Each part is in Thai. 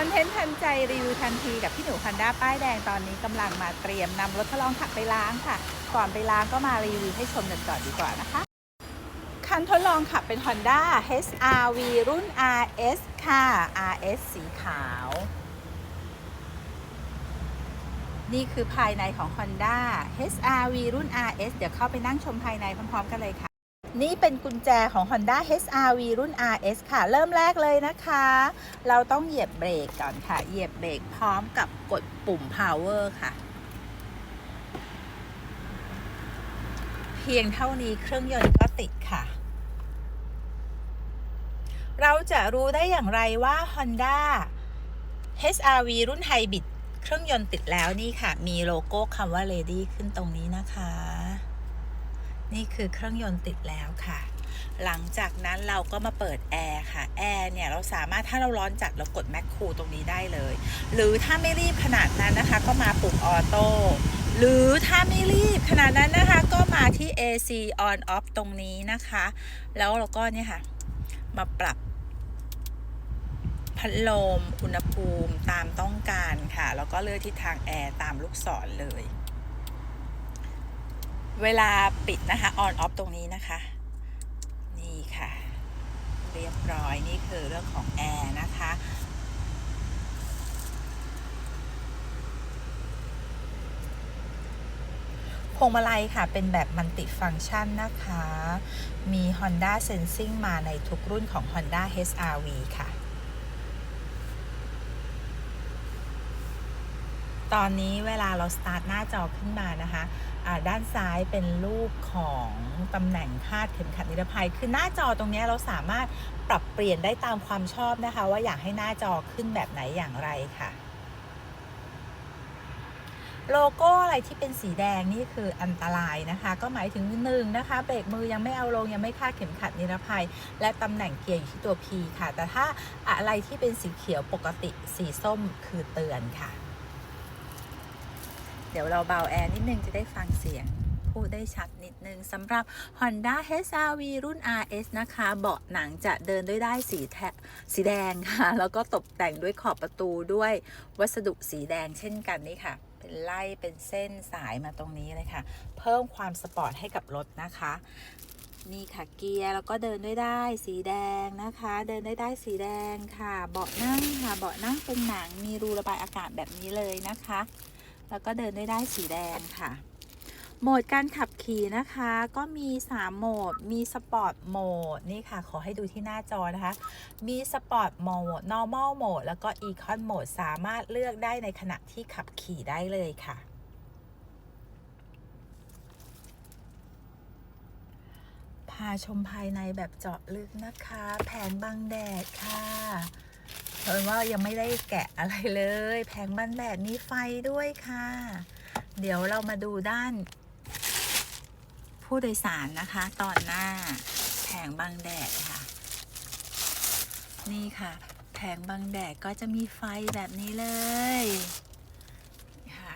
อนเทนต์ทันใจรีวิวทันทีกับพี่หนูฮันด้าป้ายแดงตอนนี้กำลังมาเตรียมนำรถทดลองขับไปล้างค่ะ ก่อนไปล้างก็มารีวิวให้ชมกันก่อนดีกว่านะคะ คันทดลองขับเป็น Honda HRV รุ่น RS ค่ะ RS สีขาว นี่คือภายในของ Honda HRV รุ่น RS เดี๋ยวเข้าไปนั่งชมภายในพร้อมๆกันเลยค่ะ นี่เป็นกุญแจของ Honda HRV รุ่น RS ค่ะ เริ่มแรกเลยนะคะ เราต้องเหยียบเบรกก่อนค่ะ เหยียบเบรกพร้อมกับกดปุ่ม power ค่ะ เพียงเท่านี้เครื่องยนต์ก็ติดค่ะ เราจะรู้ได้อย่างไรว่า Honda HRV รุ่นไฮบริดเครื่องยนต์ติดแล้วนี่ค่ะ มีโลโก้คำว่า Lady ขึ้นตรงนี้นะคะ นี่คือเครื่องยนต์ติดแล้วค่ะ หลังจากนั้นเราก็มาเปิดแอร์ค่ะ แอร์เนี่ยเราสามารถถ้าเราร้อนจัดเรากดแมคคูตรงนี้ได้เลย หรือถ้าไม่รีบขนาดนั้นนะคะ ก็มาปุ่มออโต้หรือถ้าไม่รีบขนาดนั้นนะคะ ก็มาที่ AC on off ตรงนี้นะคะ แล้วเราก็เนี่ยค่ะ มาปรับพัดลมอุณหภูมิตามต้องการค่ะ แล้วก็เลือกทิศทางแอร์ตามลูกศรเลย เวลาปิดนะคะ on off ตรงนี้นะคะ นี่ค่ะ เรียบร้อยนี่คือเรื่องของแอร์นะคะพวงมาลัยค่ะ เป็นแบบมัลติฟังชันนะคะ มี Honda Sensing มาในทุกรุ่นของ Honda HRV ค่ะ ตอนนี้เวลาเราสตาร์ทหน้าจอขึ้นมานะคะด้านซ้ายเป็นรูปของตำแหน่งคาดเข็มขัดนิรภัย คือหน้าจอตรงนี้เราสามารถปรับเปลี่ยนได้ตามความชอบนะคะ ว่าอยากให้หน้าจอขึ้นแบบไหนอย่างไรค่ะ โลโก้อะไรที่เป็นสีแดงนี่คืออันตรายนะคะ ก็หมายถึงหนึ่งนะคะเบรกมือยังไม่เอาลงยังไม่คาดเข็มขัดนิรภัย และตำแหน่งเกียร์อยู่ที่ตัว P ค่ะ แต่ถ้าอะไรที่เป็นสีเขียวปกติสีส้มคือเตือนค่ะ เดี๋ยวเราเบาแอร์นิดนึงจะได้ฟังเสียงพูดได้ชัดนิดนึงสำหรับ Honda HRV รุ่น RS นะคะ เบาะหนังจะเดินด้วยได้สีแทสีแดงค่ะ แล้วก็ตกแต่งด้วยขอบประตูด้วยวัสดุสีแดงเช่นกันนี่ค่ะ เป็นไล่เป็นเส้นสายมาตรงนี้เลยค่ะ เพิ่มความสปอร์ตให้กับรถนะคะนี่ค่ะเกียร์แล้วก็เดินด้วยได้สีแดงนะคะ เดินได้ได้สีแดงค่ะ เบาะนั่งค่ะเบาะนั่งเป็นหนังมีรูระบายอากาศแบบนี้เลยนะคะ แล้วก็เดินได้ได้สีแดงค่ะ โหมดการขับขี่นะคะ ก็มี 3 โหมด มีสปอร์ตโหมดนี่ค่ะ ขอให้ดูที่หน้าจอนะคะ มีสปอร์ตโหมด normal โหมด แล้วก็ econ โหมด สามารถเลือกได้ในขณะที่ขับขี่ได้เลยค่ะพาชมภายในแบบเจาะลึกนะคะ แผงบังแดดค่ะ เพราะว่ายังไม่ได้แกะอะไรเลย แผงบังแดดมีไฟด้วยค่ะ เดี๋ยวเรามาดูด้าน ผู้โดยสารนะคะ ตอนหน้า แผงบังแดดค่ะ นี่ค่ะ แผงบังแดดก็จะมีไฟแบบนี้เลยค่ะ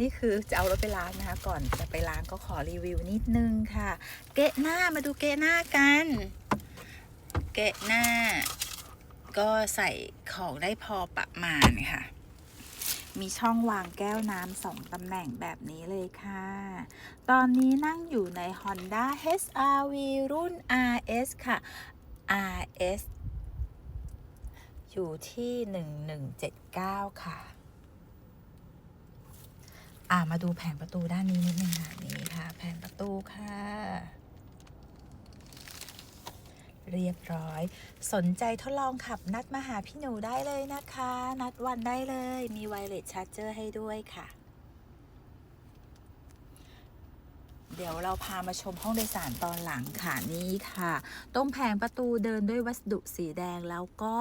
นี่คือจะเอารถไปล้างนะคะ ก่อนจะไปล้างก็ขอรีวิวนิดนึงค่ะ เกะหน้ามาดูเกะหน้ากัน เกะหน้า ก็ใส่ของได้พอประมาณค่ะ มีช่องวางแก้วน้ำสองตำแหน่งแบบนี้เลยค่ะ ตอนนี้นั่งอยู่ใน Honda HRV รุ่น RS ค่ะ RS อยู่ที่ 1179 ค่ะอ่ามาดูแผงประตูด้านนี้นิดนึงค่ะนี่ค่ะ แผงประตูค่ะ เรียบร้อย สนใจทดลองขับนัดมาหาพี่หนูได้เลยนะคะ นัดวันได้เลย มีไวเลสชาร์จเจอร์ให้ด้วยค่ะ เดี๋ยวเราพามาชมห้องโดยสารตอนหลังค่ะนี่ค่ะ ตรงแผงประตูเดินด้วยวัสดุสีแดงแล้วก็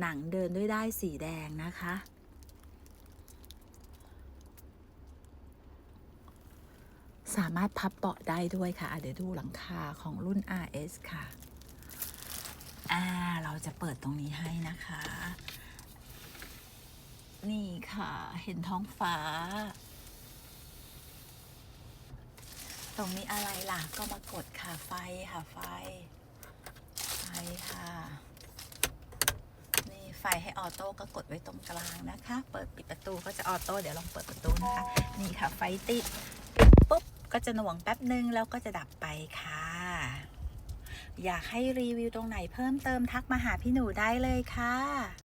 หนังเดินด้วยได้สีแดงนะคะสามารถพับเบาะได้ด้วยค่ะ เดี๋ยวดูหลังคาของรุ่น RS ค่ะ่า เราจะเปิดตรงนี้ให้นะคะ นี่ค่ะ เห็นท้องฟ้า ตรงนี้อะไรล่ะ ก็มากดค่ะ ไฟค่ะ ไฟ ไฟค่ะ นี่ไฟให้ออโต้ก็กดไว้ตรงกลางนะคะ เปิดปิดประตูก็จะออโต้ เดี๋ยวลองเปิดประตูนะคะ นี่ค่ะ ไฟติด ปุ๊บ ก็จะหน่วงแป๊บนึงแล้วก็จะดับไปค่ะ อยากให้รีวิวตรงไหนเพิ่มเติมทักมาหาพี่หนูได้เลยค่ะ